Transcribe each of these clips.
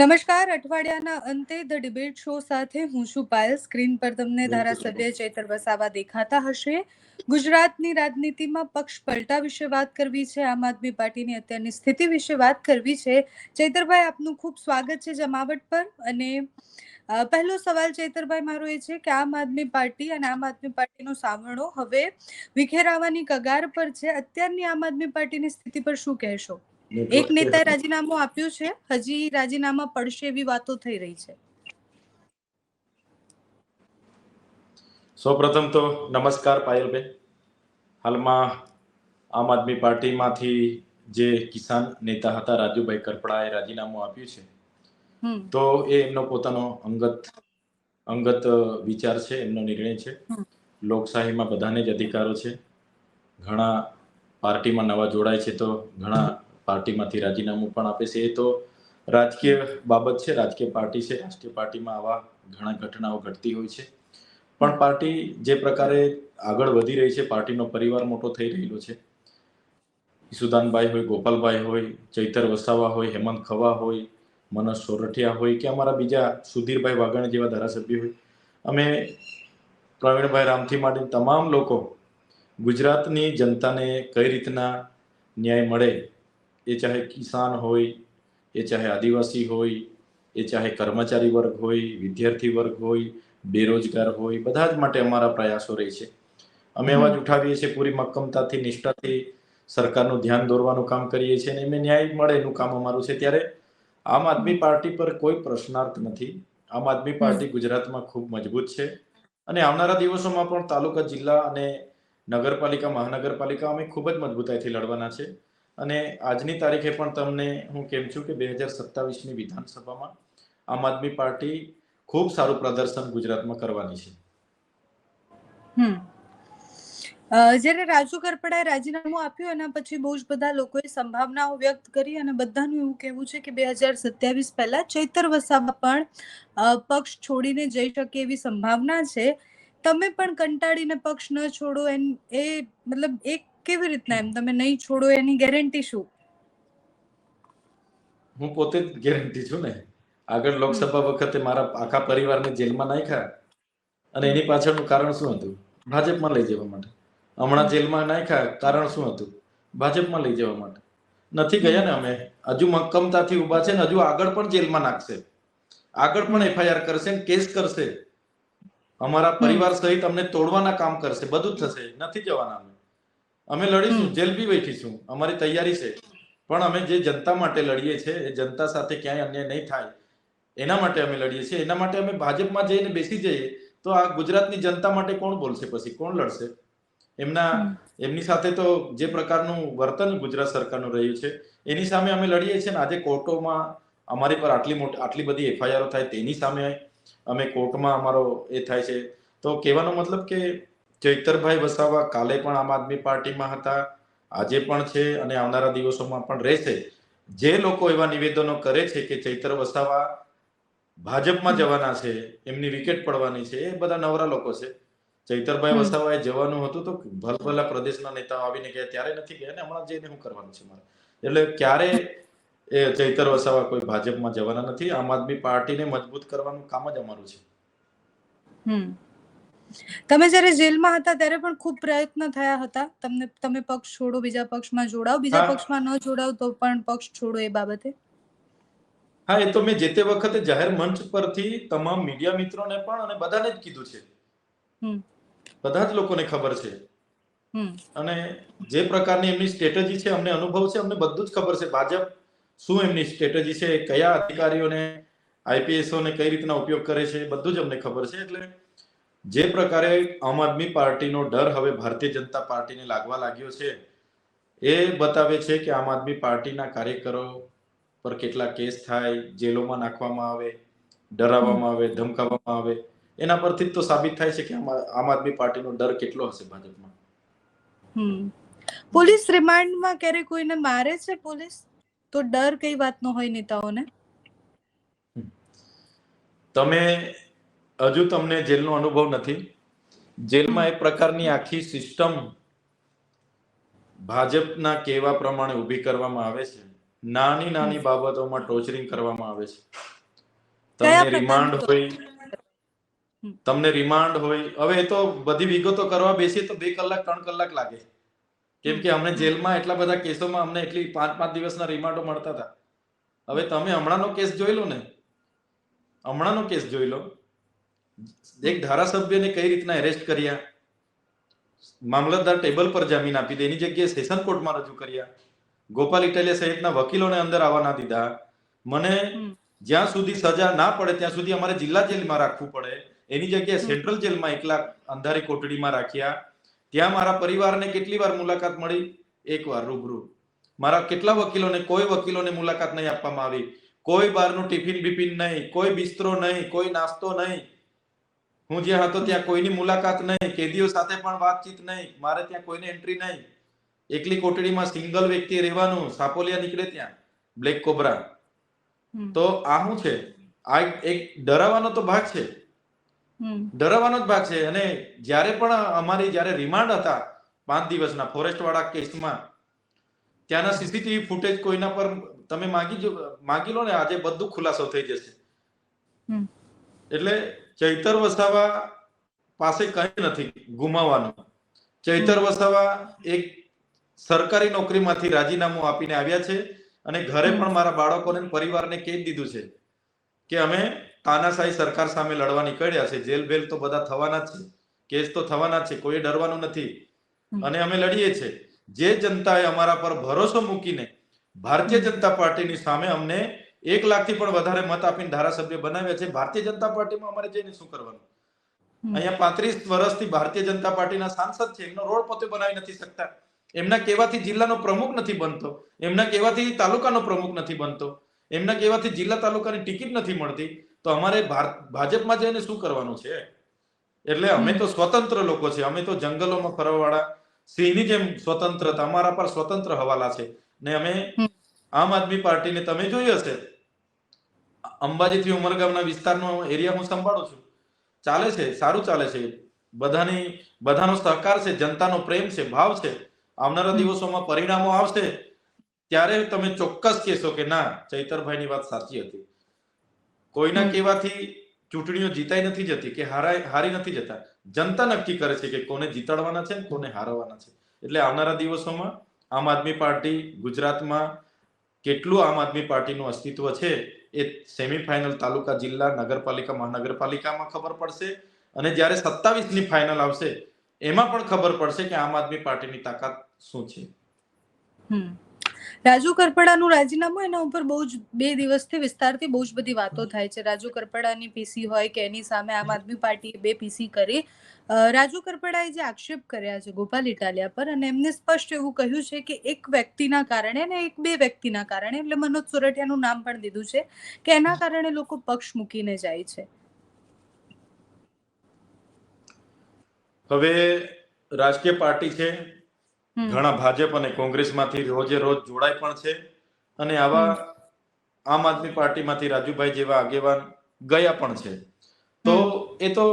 નમસ્કાર અઠવાડિયાના અંતે ધ ડિબેટ શો સાથે હું છું પાયલ. સ્ક્રીન પર તમને ધારાસભ્ય ચેતર વસાવા દેખાતા હશે. ગુજરાતની રાજનીતિમાં પક્ષ પલટા વિશે વાત કરવી છે. આમ આદમી પાર્ટીની અત્યારની સ્થિતિ વિશે વાત કરવી છે. ચૈતરભાઈ આપનું ખૂબ સ્વાગત છે જમાવટ પર. અને પહેલો સવાલ ચૈતરભાઈ મારો એ છે કે આમ આદમી પાર્ટી અને આમ આદમી પાર્ટીનો સામણો હવે વિખેરાવાની કગાર પર છે. અત્યારની આમ આદમી પાર્ટીની સ્થિતિ પર શું કહેશો? એક નેતાએ રાજીનામું આપ્યું છે. હજી રાજીનામા પડશે એવી વાતો થઈ રહી છે. સૌપ્રથમ તો નમસ્કાર પાયલબેન. હાલમાં આમ આદમી પાર્ટીમાંથી જે કિસાન નેતા હતા રાજુભાઈ કરપડાએ રાજીનામું આપ્યું છે. તો એ એમનો પોતાનો અંગત અંગત વિચાર છે એમનો નિર્ણય છે. લોકશાહીમાં બધાને જ અધિકારો છે. ઘણા પાર્ટીમાં નવા જોડાય છે તો ઘણા પાર્ટીમાંથી રાજીનામું પણ આપે છે. એ તો રાજકીય બાબત છે. રાજકીય પાર્ટી છે. રાજકીય પાર્ટીમાં આવા ઘણા ઘટનાઓ ઘટતી હોય છે. પણ પાર્ટી જે પ્રકારે આગળ વધી રહી છે, પાર્ટીનો પરિવાર મોટો થઈ રહેલો છે. ઈસુદાનભાઈ હોય, ગોપાલભાઈ હોય, ચૈતર વસાવા હોય, હેમંત ખવા હોય, મનોજ સોરઠિયા હોય કે અમારા બીજા સુધીરભાઈ વાઘાણી જેવા ધારાસભ્ય હોય. અમે પ્રવીણભાઈ રામથી માટે તમામ લોકો ગુજરાતની જનતાને કઈ રીતના ન્યાય મળે એ ચાહે કિસાન હોય એ ચાહે આદિવાસી હોય એ ચાહે કર્મચારી વર્ગ હોય વિદ્યાર્થી વર્ગ હોય બેરોજગાર હોય બધા જ માટે અમારા પ્રયાસો રહે છે. અમે અવાજ ઉઠાવીએ છીએ પૂરી મક્કમતાથી નિષ્ઠાથી સરકારનું ધ્યાન દોરવાનું કામ કરીએ છીએ અને એમને ન્યાય મળે એનું કામ અમારું છે. ત્યારે આમ આદમી પાર્ટી પર કોઈ પ્રશ્નાર્થ નથી. આમ આદમી પાર્ટી ગુજરાતમાં ખૂબ મજબૂત છે. અને આવનારા દિવસોમાં પણ તાલુકા જિલ્લા અને નગરપાલિકા મહાનગરપાલિકા અમે ખૂબ જ મજબૂતાઈથી લડવાના છે. અને આજની તારીખે પણ તમને હું કેમ છું કે બે હજાર સત્તાવીસની વિધાનસભામાં આમ આદમી પાર્ટી ખૂબ સારું પ્રદર્શન ગુજરાતમાં કરવાની છે. જ્યારે રાજુ કરપડાએ રાજીનામું આપ્યું એના પછી બહુ જ બધા લોકોએ સંભાવનાઓ વ્યક્ત કરી અને બધાનું એવું કહેવું છે કે બે હજાર સત્યાવીસ પહેલા ચૈતર વસાવા પણ પક્ષ છોડીને જઈ શકે એવી સંભાવના છે. તમે પણ કંટાળીને પક્ષ ન છોડો એમ એ, મતલબ એક કેવી રીતના એમ? તમે નહીં છોડો એની ગેરંટી શું? હું પોતે જ ગેરંટી છું ને. આગળ લોકસભા વખતે મારા આખા પરિવારને જેલમાં નાખ્યા અને એની પાછળનું કારણ શું હતું? ભાજપમાં લઈ જવા માટે. હમણાં જેલમાં નાખ્યા કારણ શું હતું? ભાજપમાં લઈ જવા માટે. નથી ગયા ને અમે. હજુ મક્કમતાથી ઊભા છે ને હજુ આગળ પણ જેલમાં નાખશે. આગળ પણ એફઆઈઆર કરશે ને કેસ કરશે. અમારા પરિવાર સહિત અમને તોડવાના કામ કરશે. બધું જ થશે. નથી જવાના અમે. અમે લડીશું. જેલ બી બેઠીશું અમારી તૈયારી છે. પણ અમે જે જનતા માટે લડીએ છીએ એ જનતા સાથે ક્યાંય અન્યાય નહીં થાય. એના માટે અમે લડીએ છીએ. એના માટે અમે ભાજપમાં જઈને બેસી જઈએ તો આ ગુજરાતની જનતા માટે કોણ બોલશે પછી? કોણ લડશે? એમના એમની સાથે તો જે પ્રકારનું વર્તન ગુજરાત સરકારનું રહ્યું છે એની સામે અમે લડીએ છીએ. ને આજે કોર્ટોમાં અમારી પર આટલી મોટી આટલી બધી એફઆઈઆરો થાય તેની સામે અમે કોર્ટમાં અમારો એ થાય છે. તો કહેવાનો મતલબ કે ચૈતરભાઈ વસાવા કાલે પણ આમ આદમી પાર્ટીમાં હતા આજે પણ છે અને આવનારા દિવસોમાં પણ રહેશે. જે લોકો એવા નિવેદનો કરે છે કે ચૈતર વસાવા ભાજપમાં જવાના છે એમની વિકેટ પડવાની છે એ બધા નવરા લોકો છે. ચૈતરભાઈ વસાવા વસાવાએ જવાનું હતું તો ભલભલા પ્રદેશના નેતાઓ આવીને ગયા ત્યારે નથી ગયા ને હમણાં જઈને હું કરવાનું છે મારે? એટલે ક્યારે એ ચૈતર વસાવા કોઈ ભાજપમાં જવાના નથી આમ આદમી પાર્ટીને મજબૂત કરવાનું કામ જ અમારું છે. હમ. તમે જ્યારે જેલમાં હતા ત્યારે પણ ખૂબ પ્રયત્ન થયા હતા. તમને તમે પક્ષ છોડો બીજા પક્ષમાં જોડાઓ. બીજા. પક્ષમાં ન જોડાઓ તો પણ પક્ષ છોડો એ બાબતે. હા એ તો મેં જે તે વખતે જાહેર મંચ પરથી તમામ મીડિયા મિત્રોને પણ અને બધાને જ કીધું છે. બધા જ લોકોને ખબર છે. હમ. અને જે પ્રકારની એમની સ્ટ્રેટેજી છે અમને અનુભવ છે અમને બધું જ ખબર છે. ભાજપ શું એમની સ્ટ્રેટેજી છે? કયા અધિકારીઓને આઈપીએસઓને કઈ રીતના ઉપયોગ કરે છે? બધું જ અમને ખબર છે. એટલે જે પ્રકારે આમ આદમી પાર્ટીનો ડર હવે ભારતીય જનતા પાર્ટીને લાગવા લાગ્યો છે એ બતાવે છે કે આમ આદમી પાર્ટીના કાર્યકરો પર કેટલા કેસ થાય જેલોમાં નાખવામાં આવે ડરાવવામાં આવે ધમકાવવામાં આવે એના પરથી તો સાબિત થાય છે કે આમ આદમી પાર્ટીનો ડર કેટલો હશે ભાજપમાં. હમ. પોલીસ રિમાન્ડમાં ક્યારે કોઈને મારે છે પોલીસ? તો ડર કઈ વાતનો હોય નેતાઓને? તમે હજુ તમને જેલનો અનુભવ નથી. જેલમાં એક પ્રકારની આખી સિસ્ટમ ભાજપના કેવા પ્રમાણે ઊભી કરવામાં આવે છે. નાની નાની બાબતોમાં ટોચરિંગ કરવામાં આવે છે. તમને રિમાન્ડ હોય. તમને રિમાન્ડ હોય. હવે એ તો બધી વિગતો કરવા બેસીએ તો બે કલાક ત્રણ કલાક લાગે. કેમ કે અમને જેલમાં એટલા બધા કેસોમાં અમને એટલી પાંચ પાંચ દિવસના રિમાન્ડો મળતા હતા. હવે તમે હમણાંનો કેસ જોઈ લો ને. હમણાંનો કેસ જોઈ લો. એક ધારાસભ્યને કઈ રીતના એરેસ્ટ કર્યા? મામલતદાર ટેબલ પર જામીન આપી દે એની જગ્યાએ સેશન કોર્ટમાં રજૂ કર્યા. ગોપાલ ઇટાલિયા સહિતના વકીલોને અંદર આવવા ના દીધા. મને જ્યાં સુધી સજા ના પડે ત્યાં સુધી અમારે જિલ્લા જેલમાં રાખવું પડે. એની જગ્યાએ સેન્ટ્રલ જેલમાં એકલા અંધારી કોટડીમાં રાખ્યા. ત્યાં મારા પરિવારને કેટલી વાર મુલાકાત મળી? એક વાર રૂબરૂ. મારા કેટલા વકીલોને કોઈ વકીલોને મુલાકાત નહીં આપવામાં આવી. કોઈ બારનું ટિફિન બિફિન નહીં કોઈ બિસ્તરો નહીં કોઈ નાસ્તો નહીં. હું જ્યાં હતો ત્યાં કોઈની મુલાકાત નહીં કેદીઓ સાથે પણ વાતચીત નહીં મારે ત્યાં કોઈને એન્ટ્રી નહીં. એકલી કોટડીમાં સિંગલ વ્યક્તિ રહેવાનું સાપોલિયા નીકળે ત્યાં બ્લેક કોબરા તો આ શું છે? આ એક ડરાવવાનો તો ભાગ છે. ડરાવાનો ડરાવવાનો જ ભાગ છે. અને જ્યારે પણ અમારી જ્યારે રિમાન્ડ હતા પાંચ દિવસના ફોરેસ્ટ વાળા કેસમાં ત્યાંના સીસીટીવી ફૂટેજ કોઈના પર તમે માગી જો માગી લો ને આજે બધું ખુલાસો થઈ જશે. એટલે ચૈતર વસાવા પાસે કઈ નથી ગુમાવવાનું. ચૈતર વસાવા એક સરકારી નોકરીમાંથી રાજીનામું આપીને આવ્યા છે અને ઘરે પણ મારા બાળકોને પરિવારને કહી દીધું છે? કે અમે તાનાશાહી સરકાર સામે લડવા નીકળ્યા છે જેલ બેલ તો બધા થવાના છે કેસ તો થવાના છે કોઈ ડરવાનું નથી. અને અમે લડીએ છીએ જે જનતાએ અમારા પર ભરોસો મૂકીને ભારતીય જનતા પાર્ટીની સામે અમને એક લાખથી પણ વધારે મત આપીને ધારાસભ્ય બનાવ્યા છે. ભારતીય જનતા પાર્ટીમાં અમારે જઈને શું કરવાનું? અહીંયા પાંત્રીસ વર્ષથી ભારતીય જનતા પાર્ટીના સાંસદ છે. એમનો રોડ પોતે બનાવી નથી શકતા. એમના કહેવાથી જિલ્લાનો પ્રમુખ નથી બનતો. એમના કહેવાથી તાલુકાનો પ્રમુખ નથી બનતો. એમના કહેવાથી જિલ્લા તાલુકાની ટિકિટ નથી મળતી. તો અમારે ભાજપમાં જઈને શું કરવાનું છે? એટલે અમે તો સ્વતંત્ર લોકો છે અમે તો જંગલોમાં ફરવાવાળા સિંહની જેમ સ્વતંત્રતા અમારા પર સ્વતંત્ર હવાલા છે. ને અમે આમ આદમી પાર્ટીને તમે જોઈ હશે? અંબાજીથી ઉમરગામના વિસ્તારનો એરિયા હું સંભાળું છું. ચાલે છે સારું ચાલે છે. બધાની બધાનો સહકાર છે જનતાનો પ્રેમ છે ભાવ છે. આવનારા દિવસોમાં પરિણામો આવશે. ત્યારે તમે ચોક્કસ કહેશો કે ના ચૈતરભાઈની વાત સાચી હતી. કોઈના કહેવાથી ચૂંટણીઓ જીતાઈ નથી જતી કે હારાય હારી નથી જતા. જનતા નક્કી કરે છે કે કોને જીતાડવાના છે કોને હારવાના છે. એટલે આવનારા દિવસોમાં આમ આદમી પાર્ટી ગુજરાતમાં કેટલું આમ આદમી પાર્ટીનું અસ્તિત્વ છે એ સેમીફાઇનલ તાલુકા જિલ્લા, નગરપાલિકા, મહાનગરપાલિકામાં ખબર પડશે અને જ્યારે સત્તાવીસની ફાઇનલ આવશે, એમાં પણ ખબર પડશે કે આમ આદમી પાર્ટીની તાકાત શું છે હમ. રાજુ કરપડાનું રાજીનામું એના ઉપર બહુ જ બે દિવસથી વિસ્તારથી બહુ જ બધી વાતો થાય છે. રાજુ કરપડાની પીસી હોય કે એની સામે આમ આદમી પાર્ટીએ બે પીસી કરી. રાજુ કરપડાએ જે આક્ષેપ કર્યા છે ગોપાલ ઇટાલિયા પર અને એમને સ્પષ્ટ એવું કહ્યું છે કે એક વ્યક્તિના કારણે અને એક બે વ્યક્તિના કારણે, એટલે મનોજ સોરઠિયાનું નામ પણ દીધું છે કે એના કારણે લોકો પક્ષ મૂકીને જાય છે. હવે રાજકીય પાર્ટી છે. ઘણા ભાજપ અને કોંગ્રેસમાંથી રોજે રોજ જોડાય પણ છે અને આવા આમ આદમી પાર્ટીમાંથી રાજુભાઈ જેવા આગેવાન ગયા પણ છે. તો એ તો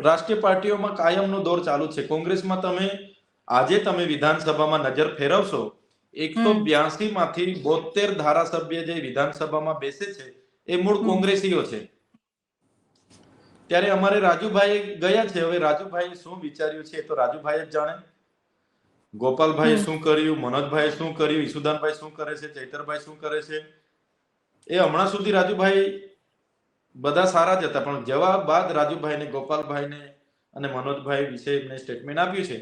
રાષ્ટ્રીય પાર્ટીઓમાં કાયમનો દોર ચાલુ છે. કોંગ્રેસમાં તમે આજે તમે વિધાનસભામાં નજર ફેરવશો એકસો. બ્યાસી માંથી બોતેર ધારાસભ્ય જે વિધાનસભામાં બેસે છે એ મૂળ કોંગ્રેસીઓ છે. ત્યારે અમારે રાજુભાઈ ગયા છે. હવે રાજુભાઈ શું વિચાર્યું છે એ તો રાજુભાઈ જ જાણે. ગોપાલભાઈ શું કર્યું? મનોજભાઈ શું કર્યું? ઈસુદાનભાઈ શું કરે છે? ચૈતરભાઈ શું કરે છે? એ હમણાં સુધી રાજુભાઈ બધા સારા જ હતા પણ જવાબ બાદ રાજુભાઈને ગોપાલભાઈને અને મનોજભાઈ વિશે એમને સ્ટેટમેન્ટ આપ્યું છે.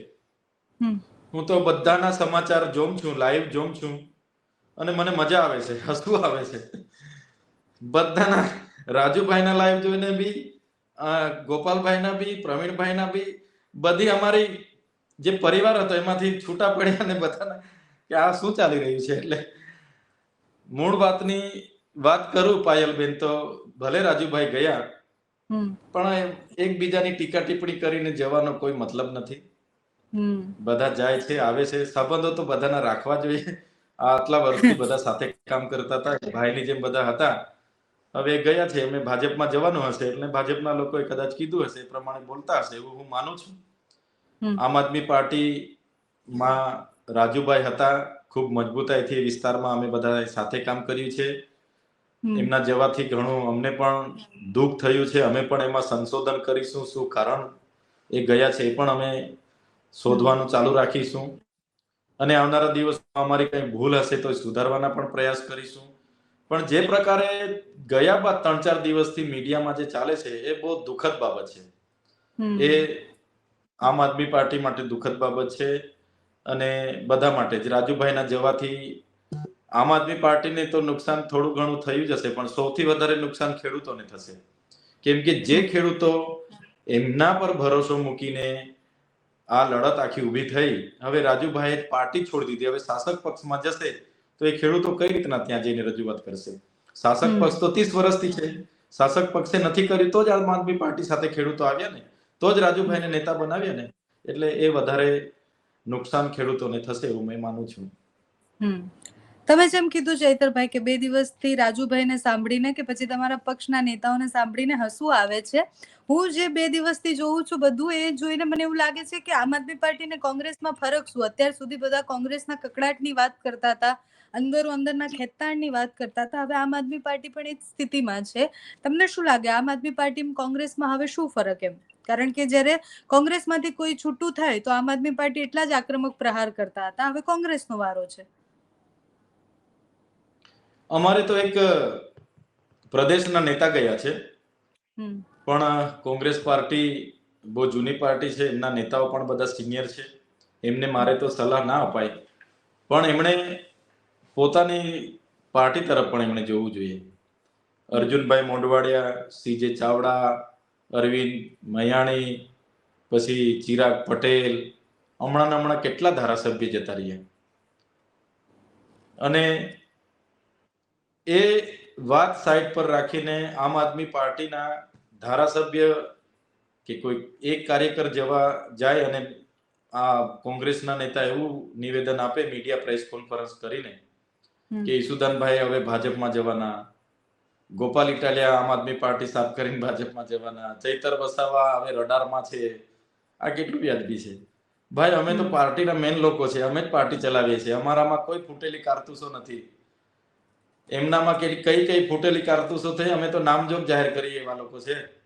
હું તો બધાના સમાચાર જોઉં છું લાઈવ જોઉં છું અને મને મજા આવે છે હસવું આવે છે. બધાના રાજુભાઈના લાઈવ જોઈને બી ગોપાલભાઈના બી પ્રવીણભાઈના બી બધી અમારી જે પરિવાર હતો એમાંથી છૂટા પડ્યા અને બધાને કે આ શું ચાલી રહ્યું છે? એટલે મૂળ વાતની વાત કરું પાયલબેન તો ભલે રાજુભાઈ ગયા પણ એકબીજાની ટીકા ટિપ્પણી કરીને જવાનો કોઈ મતલબ નથી. બધા જાય છે આવે છે. સંબંધો તો બધાના રાખવા જોઈએ. આટલા વર્ષથી બધા સાથે કામ કરતા હતા ભાઈની જેમ બધા હતા. હવે ગયા છે એમને ભાજપમાં જવાનું હશે એટલે ભાજપના લોકોએ કદાચ કીધું હશે એ પ્રમાણે બોલતા હશે એવું હું માનું છું. આમ આદમી પાર્ટીમાં રાજુભાઈ હતા ખૂબ મજબૂતાઈથી વિસ્તારમાં અમે બધા સાથે કામ કર્યું છે. એમના જવાથી ઘણું અમને પણ દુઃખ થયું છે. અમે પણ એમાં સંશોધન કરીશું શું કારણ એ ગયા છે એ પણ અમે શોધવાનું ચાલુ રાખીશું. અને આવનારા દિવસમાં અમારી કઈ ભૂલ હશે તો સુધારવાના પણ પ્રયાસ કરીશું. પણ જે પ્રકારે ગયા બાદ ત્રણ ચાર દિવસથી મીડિયામાં જે ચાલે છે એ બહુ દુઃખદ બાબત છે. એ આમ આદમી પાર્ટી માટે દુઃખદ બાબત છે અને બધા માટે જ. રાજુભાઈના જવાથી આમ આદમી પાર્ટીને તો નુકસાન થોડું ઘણું થયું જ હશે પણ સૌથી વધારે નુકસાન ખેડૂતોને થશે. કેમ કે જે ખેડૂતો એમના પર ભરોસો મૂકીને આ લડત આખી ઊભી થઈ હવે રાજુભાઈએ પાર્ટી છોડી દીધી હવે શાસક પક્ષમાં જશે તો એ ખેડૂતો કઈ રીતના ત્યાં જઈને રજૂઆત કરશે? શાસક પક્ષ તો ત્રીસ વર્ષથી છે શાસક પક્ષે નથી કર્યું તો જ આમ આદમી પાર્ટી સાથે ખેડૂતો આવ્યા ને? તો જ રાજુભાઈને નેતા બનાવ્યા ને, એટલે એ વધારે નુકસાન ખેડૂતોને થશે એવું મેં માનું છું. તમે જેમ કીધું ચૈતરભાઈ કે બે દિવસથી રાજુભાઈને સાંભળીને કે પછી તમારા પક્ષના નેતાઓને સાંભળીને હસવું આવે છે. હું જે બે દિવસથી જોઉં છું બધું એ જોઈને મને એવું લાગે છે કે આમ આદમી પાર્ટી ને કોંગ્રેસમાં ફરક શું? અત્યાર સુધી બધા કોંગ્રેસના કકડાટની વાત કરતા હતા, અંદરો અંદરના ખેતાણની વાત કરતા હતા. હવે આમ આદમી પાર્ટી પણ એ સ્થિતિમાં છે. તમને શું લાગે, આમ આદમી પાર્ટી કોંગ્રેસમાં હવે શું ફરક એમ? કારણ કે જ્યારે કોંગ્રેસમાંથી કોઈ છૂટું થાય તો આમ આદમી પાર્ટી એટલા જ આક્રમક પ્રહાર કરતા હતા. હવે કોંગ્રેસનો વારો છે. અમારે તો એક પ્રદેશના નેતા ગયા છે. પણ કોંગ્રેસ પાર્ટી બહુ જૂની પાર્ટી છે. એમના નેતાઓ પણ બધા સિનિયર છે. એમને મારે તો સલાહ ના અપાય. પણ એમણે પોતાની પાર્ટી તરફ પણ એમણે જોવું જોઈએ. અર્જુનભાઈ મોંડવાડિયા સીજે ચાવડા અરવિંદ મયાણી પછી ચિરાગ પટેલ હમણાં હમણાં કેટલા ધારાસભ્ય જતા રહ્યા અને એ વાત સાઈડ પર રાખીને આમ આદમી પાર્ટીના ધારાસભ્ય કે કોઈ એક કાર્યકર જવા જાય અને આ કોંગ્રેસના નેતા એવું નિવેદન આપે મીડિયા પ્રેસ કોન્ફરન્સ કરીને. કે ઈસુદાનભાઈ હવે ભાજપમાં જવાના ગોપાલ ઇટાલિયા આમ આદમી પાર્ટી સાફ કરીને ભાજપમાં જવાના. ચૈતર વસાવા હવે રડારમાં છે. આ કેટલું વ્યાજબી છે? ભાઈ અમે તો. પાર્ટીના મેન લોકો છે. અમે જ પાર્ટી ચલાવીએ છીએ. અમારામાં કોઈ ફૂટેલી કારતૂસો નથી. એમનામાં કે કઈ કઈ ફૂટેલી કારતૂસો થઈ અમે તો નામજોગ જાહેર કરીએ એવા લોકો છે.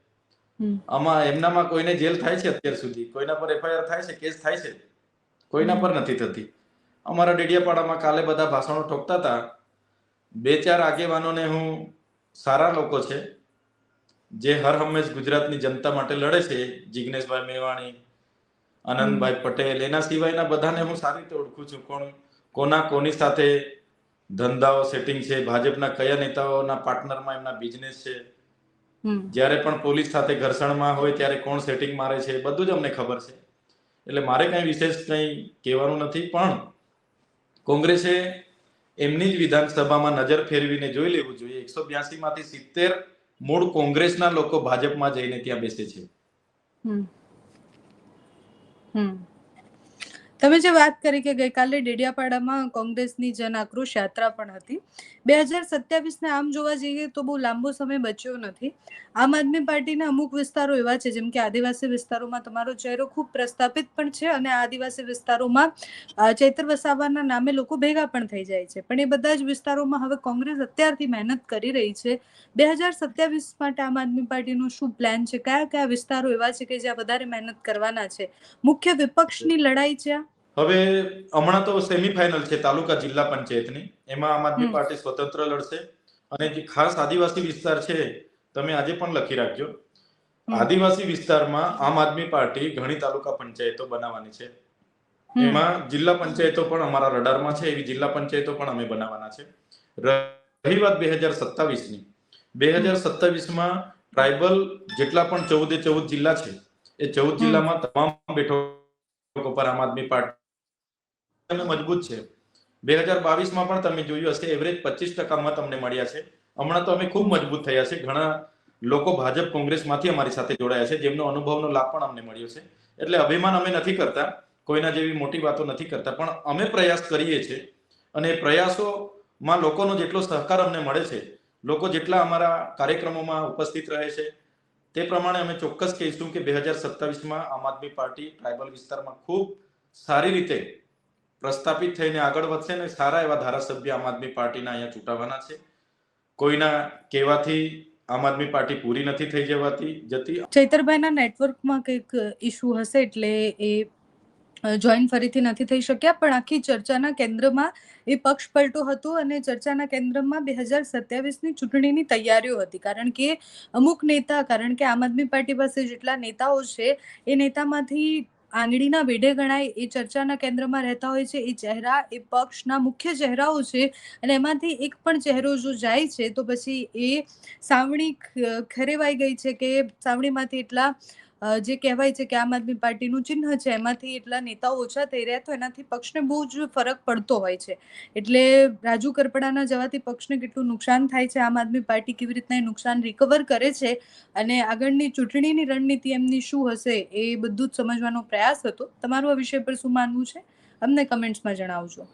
આમાં એમનામાં કોઈને જેલ થાય છે અત્યાર સુધી? કોઈના પર એફઆઈઆર થાય છે? કેસ થાય છે? કોઈના પર નથી થતી. અમારા ડેડિયાપાડામાં કાલે બધા ભાષણો ઠોકતા હતા. બે ચાર આગેવાનોને હું સારા લોકો છે જે હર હંમેશ ગુજરાતની જનતા માટે લડે છે. જિગ્નેશભાઈ મેવાણી આનંદભાઈ પટેલ એના સિવાયના બધાને હું સારી રીતે ઓળખું છું. કોણ કોના કોની સાથે ધંધાઓ સેટિંગ છે ભાજપના કયા નેતાઓના પાર્ટનરમાં એમના બિઝનેસ છે? જ્યારે પણ પોલીસ સાથે ઘર્ષણમાં હોય ત્યારે કોણ સેટિંગ મારે છે બધું જ અમને ખબર છે. એટલે મારે કઈ વિશેષ કંઈ કહેવાનું નથી પણ કોંગ્રેસે એમની જ વિધાનસભામાં નજર ફેરવીને જોઈ લેવું જોઈએ એકસો બ્યાસી માંથી સિત્તેર મૂળ કોંગ્રેસના લોકો ભાજપમાં જઈને ત્યાં બેસે છે હમ. હમ. તમે જે વાત કરી કે ગઈકાલે ડેડિયાપાડામાં કોંગ્રેસની જન આક્રોશ યાત્રા પણ હતી, બે હજાર સત્યાવીસને આમ જોવા જઈએ તો બહુ લાંબો સમય બચ્યો નથી. આમ આદમી પાર્ટીના અમુક વિસ્તારો એવા છે, જેમ કે આદિવાસી વિસ્તારોમાં તમારો ચહેરો ખૂબ પ્રસ્થાપિત પણ છે અને આદિવાસી વિસ્તારોમાં ચૈતર વસાવાના નામે લોકો ભેગા પણ થઈ જાય છે. પણ એ બધા જ વિસ્તારોમાં હવે કોંગ્રેસ અત્યારથી મહેનત કરી રહી છે. બે હજાર સત્યાવીસ માટે આમ આદમી પાર્ટીનો શું પ્લાન છે? કયા કયા વિસ્તારો એવા છે કે જ્યાં વધારે મહેનત કરવાના છે? મુખ્ય વિપક્ષની લડાઈ છે? હવે હમણાં તો સેમીફાઇનલ છે તાલુકા જિલ્લા પંચાયતની. એમાં આમ આદમી પાર્ટી સ્વતંત્ર લડશે અને જે ખાસ આદિવાસી વિસ્તાર છે તમે આજે પણ લખી રાખજો. આદિવાસી વિસ્તારમાં આમ આદમી પાર્ટી ઘણી તાલુકા પંચાયતો બનાવવાની છે. એમાં જિલ્લા પંચાયતો પણ અમારા રડારમાં છે એવી જિલ્લા પંચાયતો પણ અમે બનાવવાના છે. રહી વાત બે હજાર સત્તાવીસની. બે હજાર સત્તાવીસમાં ટ્રાઇબલ જેટલા પણ ચૌદે ચૌદ જિલ્લા છે એ ચૌદ જિલ્લામાં તમામ બેઠકો પર આમ આદમી પાર્ટી મજબૂત છે. બે હજાર બાવીસમાં પણ તમે જોયું હશે એવરેજ પચીસ ટકામાં તમને મળ્યા છે. હમણાં તો અમે ખૂબ મજબૂત થયા છે. ઘણા લોકો ભાજપ કોંગ્રેસમાંથી અમારી સાથે જોડાયા છે, જેમનો અનુભવનો લાભ પણ અમને મળ્યો છે. એટલે અભિમાન અમે નથી કરતા, કોઈના જેવી મોટી વાતો નથી કરતા, પણ અમે પ્રયાસ કરીએ છીએ. અને પ્રયાસોમાં લોકોનો જેટલો સહકાર અમને મળે છે, લોકો જેટલા અમારા કાર્યક્રમોમાં ઉપસ્થિત રહે છે, તે પ્રમાણે અમે ચોક્કસ કહીશું કે બે હજાર સત્તાવીસમાં આમ આદમી પાર્ટી ટ્રાઇબલ વિસ્તારમાં ખૂબ સારી રીતે પ્રસ્થાપિત થઈને આગળ વધશે ને સારા એવા ધારાસભ્ય આમ આદમી પાર્ટીના અહીંયા ચૂંટાવાના છે. કોઈના કહેવાથી આમ આદમી પાર્ટી પૂરી નથી થઈ જવાતી, જતી. ચૈતરભાઈના નેટવર્કમાં કંઈક ઇશ્યુ હશે એટલે એ જોઈન ફરીથી નથી થઈ શક્યા, પણ આખી ચર્ચાના કેન્દ્રમાં એ પક્ષ પલટો હતો અને ચર્ચાના કેન્દ્રમાં બે હજાર સત્યાવીસની ચૂંટણીની તૈયારીઓ હતી. કારણ કે અમુક નેતા, કારણ કે આમ આદમી પાર્ટી પાસે જેટલા નેતાઓ છે, એ નેતામાંથી આંગળીના વેઢે ગણાય એ ચર્ચાના કેન્દ્રમાં રહેતા હોય છે. એ ચહેરા, એ પક્ષના મુખ્ય ચહેરાઓ છે અને એમાંથી એક પણ ચહેરો જો જાય છે તો પછી એ સાવણી ખરેવાઈ ગઈ છે કે સાવણીમાંથી એટલા જે કહેવાય છે કે આમ આદમી પાર્ટીનું ચિહ્ન છે, એમાંથી એટલા નેતાઓ ઓછા થઈ રહ્યા તો એનાથી પક્ષને બહુ જ ફરક પડતો હોય છે. એટલે રાજુ કરપડાના જવાથી પક્ષને કેટલું નુકસાન થાય છે, આમ આદમી પાર્ટી કેવી રીતના એ નુકસાન રિકવર કરે છે અને આગળની ચૂંટણીની રણનીતિ એમની શું હશે એ બધું જ સમજવાનો પ્રયાસ હતો. તમારું આ વિષય પર શું માનવું છે? અમને કમેન્ટ્સમાં જણાવજો.